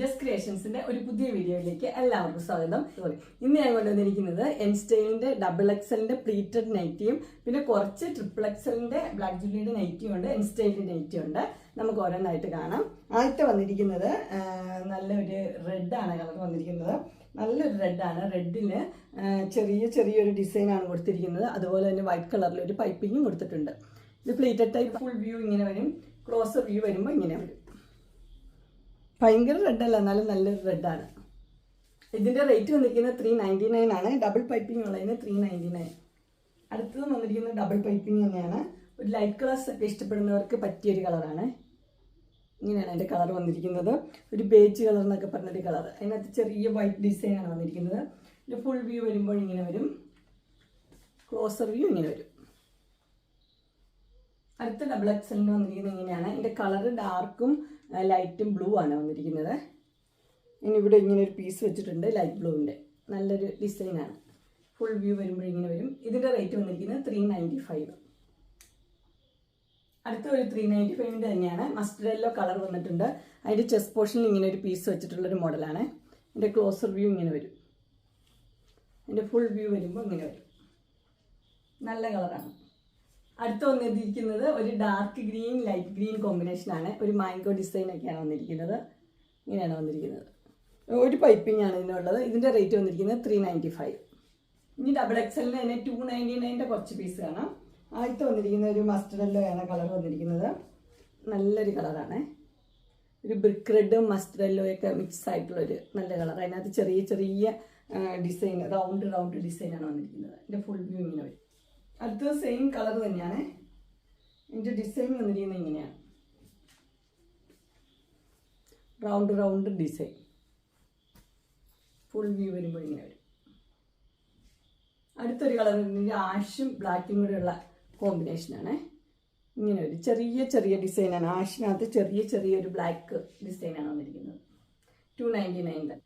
Just ക്രിയേഷൻസിന്റെ ഒരു പുതിയ വീഡിയോയിലേക്ക് എല്ലാവർക്കും സ്വാഗതം. ഇന്ന് ഞാൻ കൊണ്ടുവന്നിരിക്കുന്നത് എൻസ്റ്റൈലിന്റെ ഡബിൾ എക്സലിന്റെ പ്ലീറ്റഡ് നൈറ്റിയും പിന്നെ കുറച്ച് ട്രിപ്പിൾ എക്സലിന്റെ ബ്ലാക്ക് ജൂലിയുടെ നൈറ്റിയും ഉണ്ട് എൻസ്റ്റൈലിന്റെ നൈറ്റിയും ഉണ്ട്. നമുക്ക് ഓരോന്നായിട്ട് കാണാം. ആദ്യത്തെ വന്നിരിക്കുന്നത് നല്ലൊരു റെഡാണ് കളർ വന്നിരിക്കുന്നത്. നല്ലൊരു റെഡാണ് റെഡിന് ചെറിയ ചെറിയൊരു ഡിസൈനാണ് കൊടുത്തിരിക്കുന്നത്. അതുപോലെ തന്നെ വൈറ്റ് കളറിൽ ഒരു പൈപ്പിങ്ങും കൊടുത്തിട്ടുണ്ട്. ഇത് പ്ലീറ്റഡ് ടൈപ്പ് ഫുൾ വ്യൂ ഇങ്ങനെ വരും. ക്ലോസ് വ്യൂ വരുമ്പോൾ ഇങ്ങനെ വരും. ഭയങ്കര റെഡല്ല എന്നാലും നല്ലൊരു റെഡാണ് ഇതിന്റെ റേറ്റ് വന്നിരിക്കുന്നത് ത്രീ നയന്റി നയൻ ആണ്. ഡബിൾ പൈപ്പിംഗ് ഉള്ളതിന് ത്രീ നയന്റി നയൻ അടുത്തത് വന്നിരിക്കുന്നത് ഡബിൾ പൈപ്പിംഗ് തന്നെയാണ്. ഒരു ലൈറ്റ് കളേഴ്സ് ഒക്കെ ഇഷ്ടപ്പെടുന്നവർക്ക് പറ്റിയൊരു കളറാണ് ഇങ്ങനെയാണ് അതിന്റെ കളർ വന്നിരിക്കുന്നത്. ഒരു ബേജ് കളർ എന്നൊക്കെ പറഞ്ഞൊരു കളർ അതിനകത്ത് ചെറിയ വൈറ്റ് ഡിസൈനാണ് വന്നിരിക്കുന്നത്. ഇതിന്റെ ഫുൾ വ്യൂ വരുമ്പോൾ ഇങ്ങനെ വരും. ക്ലോസർ വ്യൂ ഇങ്ങനെ വരും. അടുത്ത ഡബിൾ എക്സലിന് വന്നിരിക്കുന്നത് ഇങ്ങനെയാണ്. ഇതിന്റെ കളർ ഡാർക്കും ലൈറ്റും ബ്ലൂ ആണ് വന്നിരിക്കുന്നത്. ഇനി ഇവിടെ ഇങ്ങനെ ഒരു പീസ് വെച്ചിട്ടുണ്ട് ലൈറ്റ് ബ്ലൂവിന്റെ നല്ലൊരു ഡിസൈനാണ് ഫുൾ വ്യൂ വരുമ്പോൾ ഇങ്ങനെ വരും. ഇതിന്റെ റേറ്റ് വന്നിരിക്കുന്നത് ത്രീ നയന്റി ഫൈവ് അടുത്ത ഒരു ത്രീ നയന്റി ഫൈവിന്റെ തന്നെയാണ്. മസ്റ്റർഡ് യെല്ലോ കളർ വന്നിട്ടുണ്ട്. അതിന്റെ ചെസ് പോർഷനിൽ ഇങ്ങനെ ഒരു പീസ് വെച്ചിട്ടുള്ളൊരു മോഡലാണ് അതിന്റെ ക്ലോസർ വ്യൂ ഇങ്ങനെ വരും. അതിന്റെ ഫുൾ വ്യൂ വരുമ്പോൾ ഇങ്ങനെ വരും. നല്ല കളറാണ് അടുത്ത വന്നിരിക്കുന്നത് ഒരു ഡാർക്ക് ഗ്രീൻ ലൈറ്റ് ഗ്രീൻ കോമ്പിനേഷനാണ് ഒരു മാംഗോ ഡിസൈനൊക്കെയാണ് വന്നിരിക്കുന്നത്. ഇങ്ങനെയാണ് വന്നിരിക്കുന്നത്. ഒരു പൈപ്പിംഗ് ആണ് ഇതിനുള്ളത്. ഇതിന്റെ റേറ്റ് വന്നിരിക്കുന്നത് ത്രീ നയന്റി ഫൈവ് ഇനി ഡബിൾ എക്സലിന് തന്നെ ടു നയന്റി നയന്റെ കുറച്ച് പീസ് കാണാം. ആദ്യത്തെ വന്നിരിക്കുന്ന ഒരു മസ്റ്റർഡ് കളർ വന്നിരിക്കുന്നത്. നല്ലൊരു കളറാണ് ഒരു ബ്രിക്ക് റെഡും മസ്റ്റർഡ് യെല്ലോ ഒക്കെ മിക്സ് ആയിട്ടുള്ളൊരു നല്ല കളർ അതിനകത്ത് ചെറിയ ചെറിയ ഡിസൈൻ റൗണ്ട് റൗണ്ട് ഡിസൈനാണ് വന്നിരിക്കുന്നത്. ഇതിന്റെ ഫുൾ വ്യൂ ഇങ്ങനെ വരും. അടുത്തത് സെയിം കളർ തന്നെയാണ്. ഇതിന്റെ ഡിസൈൻ വന്നിരിക്കുന്നത് ഇങ്ങനെയാണ്. Round round design full view വരുമ്പോൾ ഇങ്ങനെ വരും. അടുത്തൊരു കളർ ആഷും ബ്ലാക്കും കൂടെയുള്ള കോമ്പിനേഷനാണ് ഇങ്ങനെ ഒരു ചെറിയ ചെറിയ ഡിസൈനാണ് ആഷിനകത്ത് ചെറിയ ചെറിയൊരു ബ്ലാക്ക് ഡിസൈനാണ് വന്നിരിക്കുന്നത്. ടു നയന്റി നയന്റെ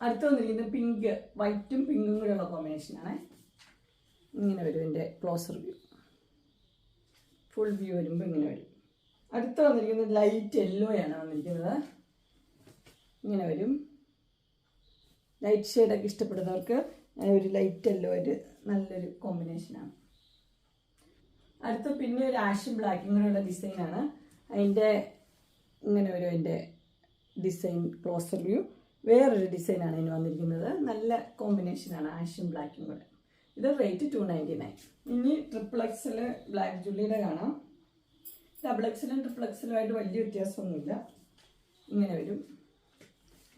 അടുത്ത് വന്നിരിക്കുന്നത് പിങ്ക് വൈറ്റും പിങ്കും കൂടെയുള്ള കോമ്പിനേഷനാണ് ഇങ്ങനെ വരും എന്റെ ക്ലോസർ വ്യൂ ഫുൾ വ്യൂ വരുമ്പോൾ ഇങ്ങനെ വരും. അടുത്ത വന്നിരിക്കുന്നത് ലൈറ്റ് യെല്ലോയാണ് വന്നിരിക്കുന്നത്. ഇങ്ങനെ വരും. ലൈറ്റ് ഷെയ്ഡൊക്കെ ഇഷ്ടപ്പെടുന്നവർക്ക് ഒരു ലൈറ്റ് യെല്ലോ ഒരു നല്ലൊരു കോമ്പിനേഷനാണ് അടുത്ത പിന്നെ ഒരു ആഷും ബ്ലാക്കും കൂടെയുള്ള ഡിസൈനാണ് അതിന്റെ ഇങ്ങനെ ഒരു അതിന്റെ ഡിസൈൻ ക്ലോസർ വ്യൂ വേറൊരു ഡിസൈനാണ് അതിന് വന്നിരിക്കുന്നത്. നല്ല കോമ്പിനേഷനാണ് ആഷും ബ്ലാക്കും കൂടെ. ഇത് റേറ്റ് ടു നയന്റി നയൻ ഇനി ട്രിപ്പിൾ എക്സിൽ ബ്ലാക്ക് ജുള്ളിയുടെ കാണാം. ഡബിൾ എക്സിലും ട്രിപ്പിൾ എക്സിലുമായിട്ട് വലിയ വ്യത്യാസമൊന്നുമില്ല. ഇങ്ങനെ വരും.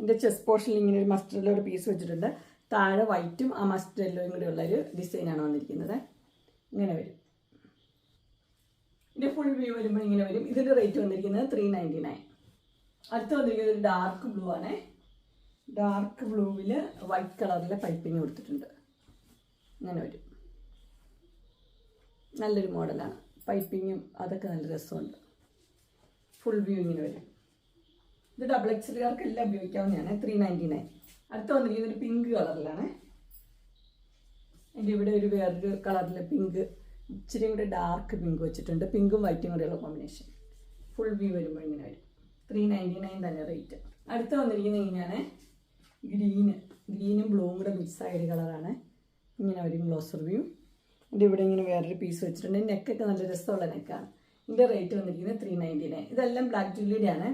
എന്റെ ചെസ് പോർഷനിൽ ഇങ്ങനെ ഒരു മസ്റ്ററിലെ ഒരു പീസ് വെച്ചിട്ടുണ്ട്. താഴെ വൈറ്റും ആ മസ്റ്റർ യെല്ലോയും കൂടെ ഉള്ളൊരു ഡിസൈനാണ് വന്നിരിക്കുന്നത്. ഇങ്ങനെ വരും. ഇതിന്റെ ഫുൾ വ്യൂ വരുമ്പോൾ ഇങ്ങനെ വരും. ഇതിന്റെ റേറ്റ് വന്നിരിക്കുന്നത് ത്രീ നയന്റി നയൻ അടുത്ത് വന്നിരിക്കുന്നത് ഡാർക്ക് ബ്ലൂ ആണേ. ഡാർക്ക് ബ്ലൂവിൽ വൈറ്റ് കളറിലെ പൈപ്പിങ് കൊടുത്തിട്ടുണ്ട്. ഇങ്ങനെ വരും. നല്ലൊരു മോഡലാണ്. പൈപ്പിങ്ങും അതൊക്കെ നല്ല രസമുണ്ട്. ഫുൾ വ്യൂ ഇങ്ങനെ വരും. ഇത് ഡബിൾ എക്സലുകാർക്ക് എല്ലാം ഉപയോഗിക്കാവുന്നതാണ്. ത്രീ നയന്റി നയൻ അടുത്ത വന്നിരിക്കുന്നത് ഒരു പിങ്ക് കളറിലാണ്. എന്റെ ഇവിടെ ഒരു വേറൊരു കളറിൽ പിങ്ക് ഇച്ചിരി കൂടെ ഡാർക്ക് പിങ്ക് വെച്ചിട്ടുണ്ട്. പിങ്കും വൈറ്റും കൂടെയുള്ള കോമ്പിനേഷൻ ഫുൾ വ്യൂ വരുമ്പോൾ ഇങ്ങനെ വരും. ത്രീ നയന്റി നയൻ തന്നെ റേറ്റ് അടുത്ത വന്നിരിക്കുന്നത് ഇങ്ങനെയാണ്. ഗ്രീന് ഗ്രീനും ബ്ലൂവും കൂടെ മിക്സ് ആയ ഒരു കളറാണ്. ഇങ്ങനെ ഒരു ഗ്ലോസ് റിവ്യൂ എന്റെ ഇവിടെ ഇങ്ങനെ വേറൊരു പീസ് വെച്ചിട്ടുണ്ട്. നെക്കൊക്കെ നല്ല രസമുള്ള നെക്കാണ് ഇതിന്റെ റേറ്റ് വന്നിരിക്കുന്നത് ത്രീ നയന്റി നയൻ ഇതെല്ലാം ബ്ലാക്ക് ജുല്ലിയുടെ ആണ്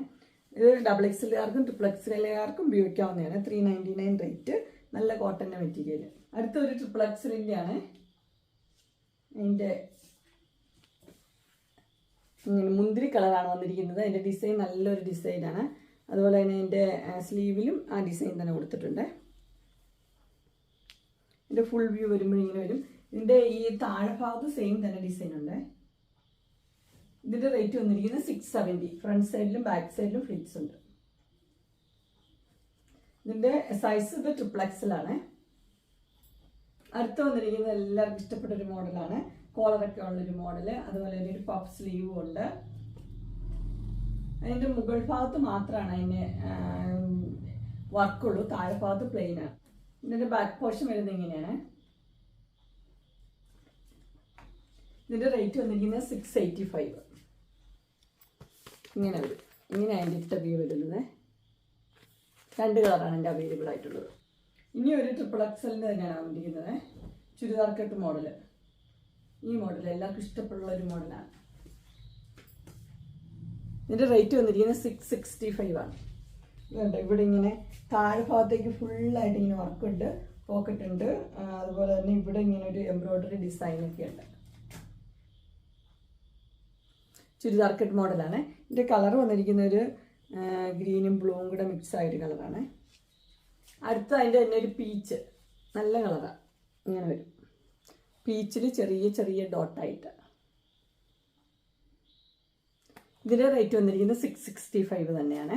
ഇത് ഡബിൾ എക്സലുകാർക്കും ട്രിപ്പിൾ എക്സലുകാർക്കും ഉപയോഗിക്കാവുന്നതാണ്. ത്രീ നയന്റി നയൻ റേറ്റ് നല്ല കോട്ടന്റെ മെറ്റീരിയൽ അടുത്ത ഒരു ട്രിപ്പിൾ എക്സ് ആണ് അതിന്റെ മുന്തിരി കളറാണ് വന്നിരിക്കുന്നത്. അതിന്റെ ഡിസൈൻ നല്ലൊരു ഡിസൈനാണ് അതുപോലെ തന്നെ അതിന്റെ സ്ലീവിലും ആ ഡിസൈൻ തന്നെ കൊടുത്തിട്ടുണ്ട്. ഇതിന്റെ ഫുൾ വ്യൂ വരുമ്പോൾ ഇങ്ങനെ വരും. ഇതിന്റെ ഈ താഴെ ഭാഗത്ത് സെയിം തന്നെ ഡിസൈൻ ഉണ്ട്. ഇതിന്റെ റേറ്റ് വന്നിരിക്കുന്നത് സിക്സ് സെവന്റി ഫ്രണ്ട് സൈഡിലും ബാക്ക് സൈഡിലും ഫ്ലിറ്റ്സ് ഉണ്ട്. ഇതിന്റെ സൈസ് ഇത് ട്രിപ്ലക്സിലാണ് അടുത്ത് വന്നിരിക്കുന്നത് എല്ലാവർക്കും ഇഷ്ടപ്പെട്ട ഒരു മോഡലാണ് കോളറൊക്കെ ഉള്ളൊരു മോഡൽ അതുപോലെ തന്നെ ഒരു പഫ് സ്ലീവും ഉണ്ട്. അതിന്റെ മുകൾ ഭാഗത്ത് മാത്രമാണ് അതിന് വർക്കുള്ളൂ താഴെ ഭാഗത്ത് പ്ലെയിൻ ആണ്. ഇതിന്റെ ബാക്ക് പോർഷൻ വരുന്നത് ഇങ്ങനെയാണ് ഇതിന്റെ റേറ്റ് വന്നിരിക്കുന്നത് സിക്സ് എയ്റ്റി ഫൈവ് ഇങ്ങനെ വരും. ഇങ്ങനെ അതിന്റെ വ്യൂ വരുന്നത്. രണ്ട് കളറാണ് എന്റെ അവൈലബിൾ ആയിട്ടുള്ളത്. ഇനി ഒരു ട്രിപ്പിൾ എക്സലിന്റെ തന്നെയാണ് വന്നിരിക്കുന്നത്. ചുരിദാർ കട്ട് മോഡൽ ഈ മോഡൽ എല്ലാവർക്കും ഇഷ്ടപ്പെടുള്ള ഒരു മോഡലാണ് ഇതിന്റെ റേറ്റ് വന്നിരിക്കുന്നത് സിക്സ് സിക്സ്റ്റി ഫൈവ് ആണ്. ഇതുണ്ട്. ഇവിടെ ഇങ്ങനെ താഴെ ഭാഗത്തേക്ക് ഫുള്ളായിട്ട് ഇങ്ങനെ വർക്കുണ്ട് പോക്കറ്റ് ഉണ്ട്. അതുപോലെ തന്നെ ഇവിടെ ഇങ്ങനെ ഒരു എംബ്രോയ്ഡറി ഡിസൈനൊക്കെ ഉണ്ട്. ചുരിദാർ കട്ട് മോഡലാണ്. ഇതിന്റെ കളർ വന്നിരിക്കുന്ന ഒരു ഗ്രീനും ബ്ലൂവും കൂടെ മിക്സ് ആയൊരു കളറാണ് അടുത്ത അതിന്റെ തന്നെ ഒരു പീച്ച് നല്ല കളറാണ് ഇങ്ങനെ വരും. പീച്ചിൽ ചെറിയ ചെറിയ ഡോട്ടായിട്ട് ഇതിന്റെ റേറ്റ് വന്നിരിക്കുന്നത് സിക്സ് സിക്സ്റ്റി ഫൈവ് തന്നെയാണ്.